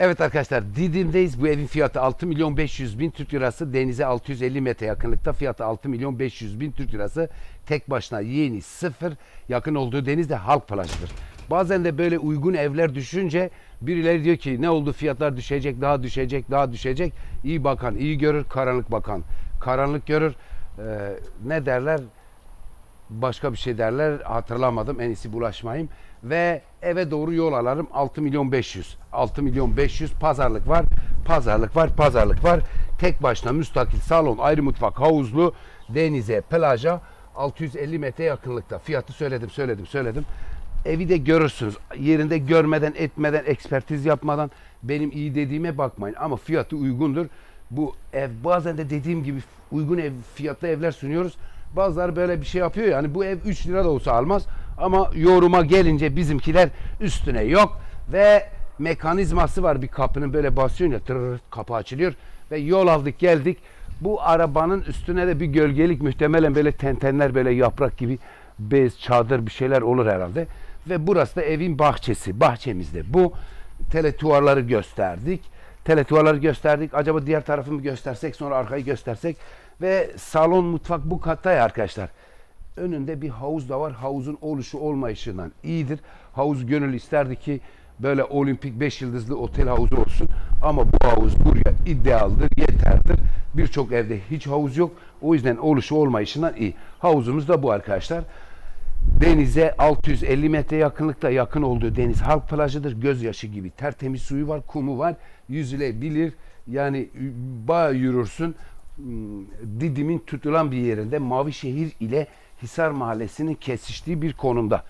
Evet arkadaşlar Didim'deyiz. Bu evin fiyatı 6 milyon 500 bin Türk lirası. Denize 650 metre yakınlıkta fiyatı 6 milyon 500 bin Türk lirası. Tek başına yeni sıfır yakın olduğu deniz de halk plajıdır. Bazen de böyle uygun evler düşünce birileri diyor ki ne oldu fiyatlar düşecek daha düşecek daha düşecek. İyi bakan iyi görür karanlık bakan karanlık görür. Ee, ne derler başka bir şey derler hatırlamadım en iyisi bulaşmayayım ve eve doğru yol alarım 6 milyon 500 6 milyon 500 pazarlık var. Pazarlık var pazarlık var. Tek başına müstakil salon ayrı mutfak havuzlu denize plaja 650 metre yakınlıkta. Fiyatı söyledim söyledim söyledim. Evi de görürsünüz. Yerinde görmeden etmeden ekspertiz yapmadan benim iyi dediğime bakmayın. Ama fiyatı uygundur. Bu ev bazen de dediğim gibi uygun ev fiyatlı evler sunuyoruz. Bazıları böyle bir şey yapıyor yani bu ev 3 lira da olsa almaz ama yoruma gelince bizimkiler üstüne yok ve mekanizması var. Bir kapının böyle basıyorsun ya tırır, kapı açılıyor ve yol aldık geldik. Bu arabanın üstüne de bir gölgelik muhtemelen böyle tentenler böyle yaprak gibi bez çadır bir şeyler olur herhalde. Ve burası da evin bahçesi. Bahçemizde bu. Teletuvarları gösterdik. Teletuvarları gösterdik. Acaba diğer tarafı mı göstersek sonra arkayı göstersek? Ve salon mutfak bu katta ya arkadaşlar. Önünde bir havuz da var. Havuzun oluşu olmayışından iyidir. Havuz gönül isterdi ki böyle olimpik 5 yıldızlı otel havuzu olsun. Ama bu havuz buraya idealdir, yeterdir. Birçok evde hiç havuz yok. O yüzden oluşu olmayışından iyi. Havuzumuz da bu arkadaşlar. Denize 650 metre yakınlıkta yakın olduğu deniz halk plajıdır. Gözyaşı gibi tertemiz suyu var, kumu var. Yüzülebilir. Yani bayağı yürürsün. Hmm, Didim'in tutulan bir yerinde Mavişehir ile Hisar Mahallesi'nin kesiştiği bir konumda.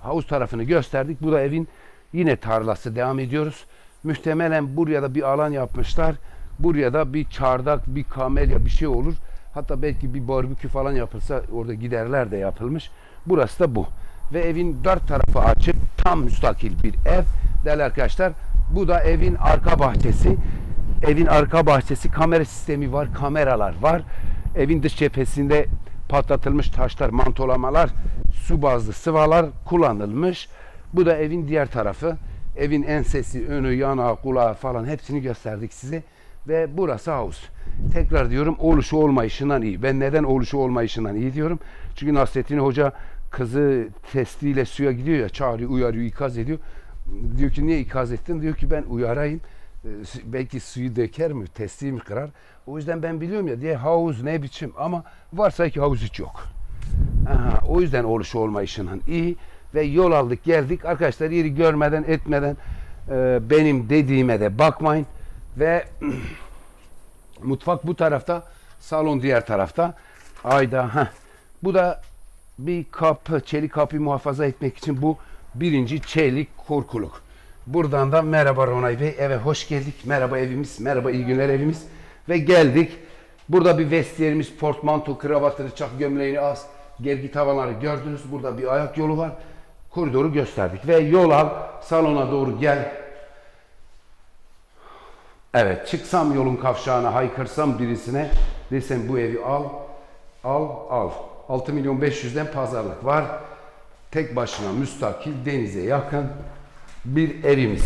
Havuz tarafını gösterdik. Bu da evin yine tarlası. Devam ediyoruz. Muhtemelen buraya da bir alan yapmışlar. Buraya da bir çardak, bir kamelya bir şey olur. Hatta belki bir barbekü falan yapılsa orada giderler de yapılmış. Burası da bu. Ve evin dört tarafı açık. Tam müstakil bir ev. Değerli arkadaşlar bu da evin arka bahçesi. Evin arka bahçesi kamera sistemi var, kameralar var. Evin dış cephesinde patlatılmış taşlar, mantolamalar, su bazlı sıvalar kullanılmış. Bu da evin diğer tarafı. Evin ensesi, önü, yanağı, kulağı falan hepsini gösterdik size. Ve burası havuz. Tekrar diyorum oluşu olmayışından iyi. Ben neden oluşu olmayışından iyi diyorum? Çünkü Nasrettin Hoca kızı testiyle suya gidiyor ya çağırıyor, uyarıyor, ikaz ediyor. Diyor ki niye ikaz ettin? Diyor ki ben uyarayım e, belki suyu döker mi, testiyi mi kırar? O yüzden ben biliyorum ya diye havuz ne biçim ama varsa ki havuz hiç yok. Aha, o yüzden oluşu olmayışından iyi ve yol aldık geldik. Arkadaşlar yeri görmeden etmeden e, benim dediğime de bakmayın ve mutfak bu tarafta, salon diğer tarafta. Ayda heh. Bu da bir kapı, çelik kapıyı muhafaza etmek için bu birinci çelik korkuluk. Buradan da merhaba Ronay Bey. Eve hoş geldik. Merhaba evimiz. Merhaba iyi günler evimiz. Ve geldik. Burada bir vestiyerimiz, portmanto, kravatını, çak gömleğini az, gergi tavanları gördünüz. Burada bir ayak yolu var. Koridoru gösterdik. Ve yol al, salona doğru gel. Evet, çıksam yolun kavşağına, haykırsam birisine, desem bu evi al, al, al. 6 milyon 500'den pazarlık var. Tek başına müstakil, denize yakın bir evimiz.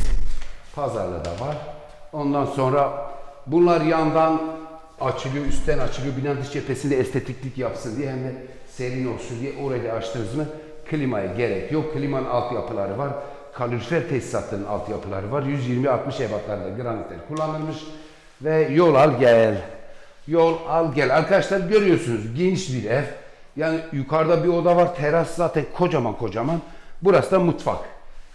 Pazarda da var. Ondan sonra bunlar yandan açılıyor, üstten açılıyor. Binanın dış cephesinde estetiklik yapsın diye hem de serin olsun diye orayı açtınız mı klimaya gerek yok. Klimanın altyapıları var. Kalorifer tesisatının altyapıları var. 120-60 ebatlarda granitler kullanılmış. Ve yol al gel. Yol al gel. Arkadaşlar görüyorsunuz geniş bir ev. Yani yukarıda bir oda var. Teras zaten kocaman kocaman. Burası da mutfak.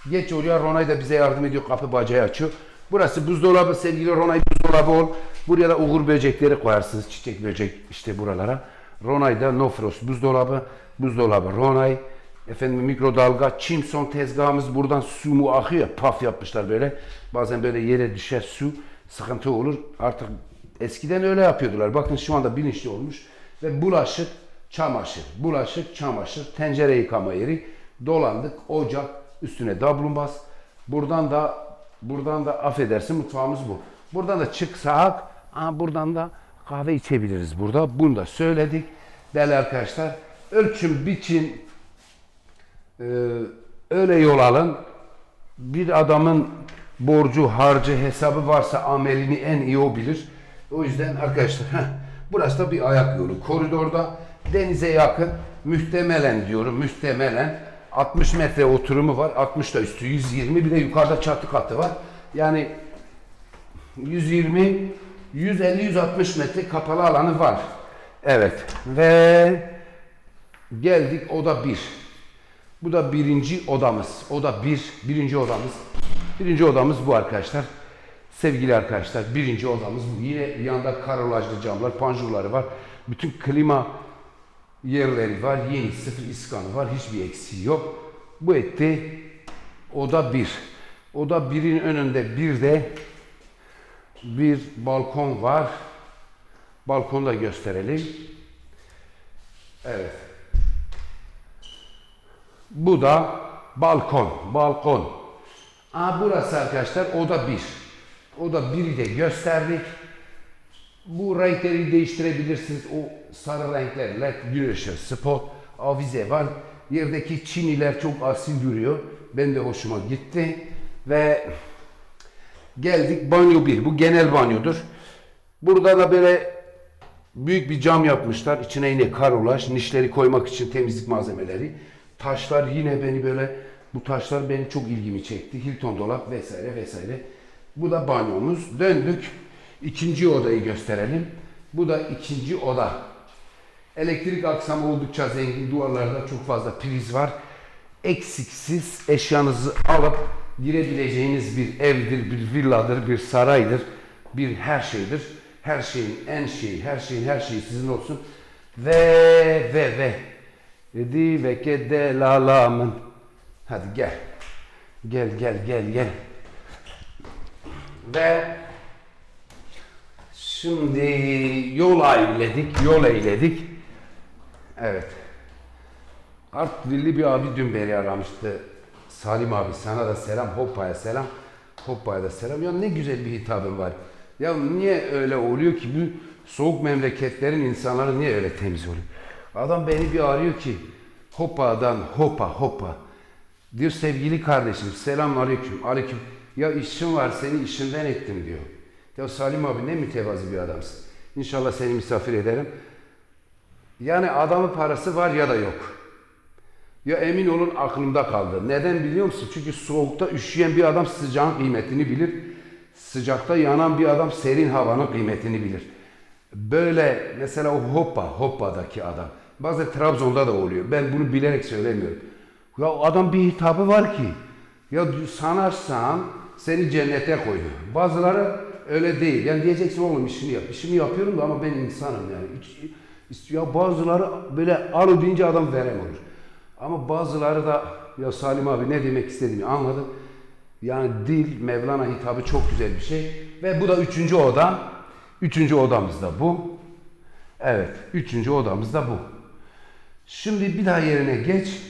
Geç oraya Ronay da bize yardım ediyor. Kapı bacağı açıyor. Burası buzdolabı sevgili Ronay buzdolabı ol. Buraya da uğur böcekleri koyarsınız. Çiçek böcek işte buralara. Ronay da no frost buzdolabı. Buzdolabı Ronay. Efendim mikrodalga, çimson tezgahımız buradan su mu akıyor paf yapmışlar böyle. Bazen böyle yere düşer su, sıkıntı olur. Artık eskiden öyle yapıyordular. Bakın şu anda bilinçli olmuş. Ve bulaşık, çamaşır, bulaşık, çamaşır, tencere yıkama yeri, dolandık, ocak, üstüne dablumbaz. Buradan da buradan da affedersin mutfağımız bu. Buradan da çıksak, aa, buradan da kahve içebiliriz burada. Bunu da söyledik. Değerli arkadaşlar, ölçüm, biçim, ee, öyle yol alın. Bir adamın borcu, harcı, hesabı varsa amelini en iyi o bilir. O yüzden arkadaşlar heh, burası da bir ayak yolu. Koridorda denize yakın muhtemelen diyorum muhtemelen 60 metre oturumu var. 60 da üstü 120 bir de yukarıda çatı katı var. Yani 120 150 160 metre kapalı alanı var. Evet ve geldik oda 1. Bu da birinci odamız. Oda 1. Bir, birinci odamız. Birinci odamız bu arkadaşlar. Sevgili arkadaşlar birinci odamız bu. Yine yanında karolajlı camlar, panjurları var. Bütün klima yerleri var. Yeni sıfır iskanı var. Hiçbir eksiği yok. Bu etti oda 1. Oda 1'in önünde bir de bir balkon var. Balkonu da gösterelim. Evet. Bu da balkon. Balkon. Aa, burası arkadaşlar oda 1. Oda 1'i de gösterdik. Bu renkleri değiştirebilirsiniz. O sarı renkler, led, gün ışığı, spot, avize var. Yerdeki çiniler çok asil duruyor. Ben de hoşuma gitti. Ve geldik banyo 1. Bu genel banyodur. Burada da böyle büyük bir cam yapmışlar. İçine yine karolaj, nişleri koymak için temizlik malzemeleri. Taşlar yine beni böyle, bu taşlar benim çok ilgimi çekti. Hilton dolap vesaire vesaire. Bu da banyomuz. Döndük. İkinci odayı gösterelim. Bu da ikinci oda. Elektrik aksamı oldukça zengin. Duvarlarda çok fazla priz var. Eksiksiz eşyanızı alıp girebileceğiniz bir evdir, bir villadır, bir saraydır, bir her şeydir. Her şeyin en şeyi, her şeyin her şeyi sizin olsun. Ve ve ve dedi ve kede lalamın. Hadi gel. Gel gel gel gel. Ve şimdi yol eyledik, yol eyledik. Evet. Artvilli bir abi dün beri aramıştı. Salim abi sana da selam, Hoppa'ya selam. Hoppa'ya da selam. Ya ne güzel bir hitabın var. Ya niye öyle oluyor ki bu soğuk memleketlerin insanları niye öyle temiz oluyor? Adam beni bir arıyor ki Hoppa'dan hoppa hoppa. Diyor sevgili kardeşim selam aleyküm aleyküm. Ya işim var seni işinden ettim diyor. Ya Salim abi ne mütevazi bir adamsın. İnşallah seni misafir ederim. Yani adamın parası var ya da yok. Ya emin olun aklımda kaldı. Neden biliyor musun? Çünkü soğukta üşüyen bir adam sıcağın kıymetini bilir. Sıcakta yanan bir adam serin havanın kıymetini bilir. Böyle mesela o Hoppa, Hoppa'daki adam. Bazen Trabzon'da da oluyor. Ben bunu bilerek söylemiyorum. Ya adam bir hitabı var ki. Ya sanarsan seni cennete koyuyor. Bazıları öyle değil. Yani diyeceksin oğlum işini yap. İşimi yapıyorum da ama ben insanım yani. Ya bazıları böyle alo deyince adam verem olur. Ama bazıları da ya Salim abi ne demek istediğini anladı. Yani dil, Mevlana hitabı çok güzel bir şey. Ve bu da üçüncü oda. Üçüncü odamız da bu. Evet, üçüncü odamız da bu. Şimdi bir daha yerine geç.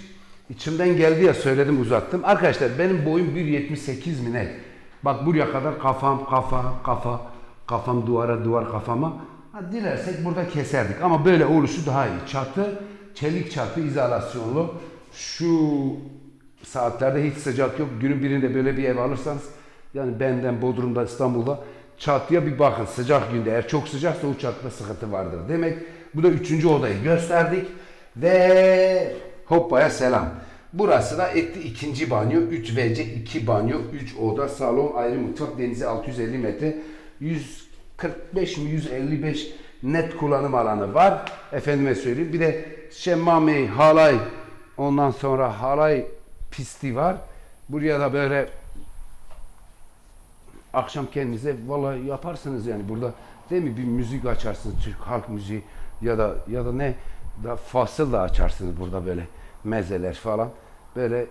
İçimden geldi ya söyledim uzattım. Arkadaşlar benim boyum 1.78 mi ne? Bak buraya kadar kafam kafa kafa kafam duvara duvar kafama. Ha, dilersek burada keserdik ama böyle oluşu daha iyi. Çatı çelik çatı izolasyonlu. Şu saatlerde hiç sıcak yok. Günün birinde böyle bir ev alırsanız yani benden Bodrum'da İstanbul'da çatıya bir bakın sıcak günde eğer çok sıcaksa o çatıda sıkıntı vardır. Demek bu da üçüncü odayı gösterdik ve hoppaya selam. Burası da etti ikinci banyo. 3 WC 2 banyo, 3 oda, salon, ayrı mutfak, denize 650 metre. 145 mi 155 net kullanım alanı var. Efendime söyleyeyim. Bir de şemmame, halay, ondan sonra halay pisti var. Buraya da böyle akşam kendinize vallahi yaparsınız yani burada değil mi bir müzik açarsınız Türk halk müziği ya da ya da ne da fasıl da açarsınız burada böyle mezeler falan böyle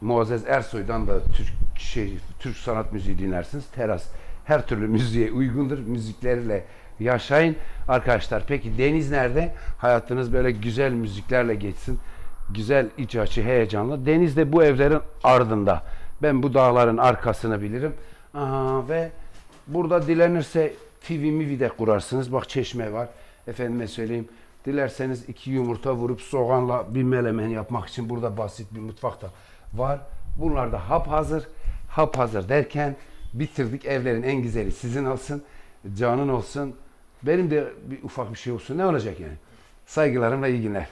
Muazzez Ersoy'dan da Türk şey Türk sanat müziği dinlersiniz. Teras her türlü müziğe uygundur. Müzikleriyle yaşayın arkadaşlar. Peki deniz nerede? Hayatınız böyle güzel müziklerle geçsin. Güzel iç açı heyecanlı. Deniz de bu evlerin ardında. Ben bu dağların arkasını bilirim. Aha, ve burada dilenirse TV mivi de kurarsınız. Bak çeşme var. Efendime söyleyeyim. Dilerseniz iki yumurta vurup soğanla bir melemen yapmak için burada basit bir mutfak da var. Bunlar da hap hazır. hap hazır derken bitirdik. Evlerin en güzeli sizin olsun. Canın olsun. Benim de bir ufak bir şey olsun. Ne olacak yani? Saygılarımla iyi günler.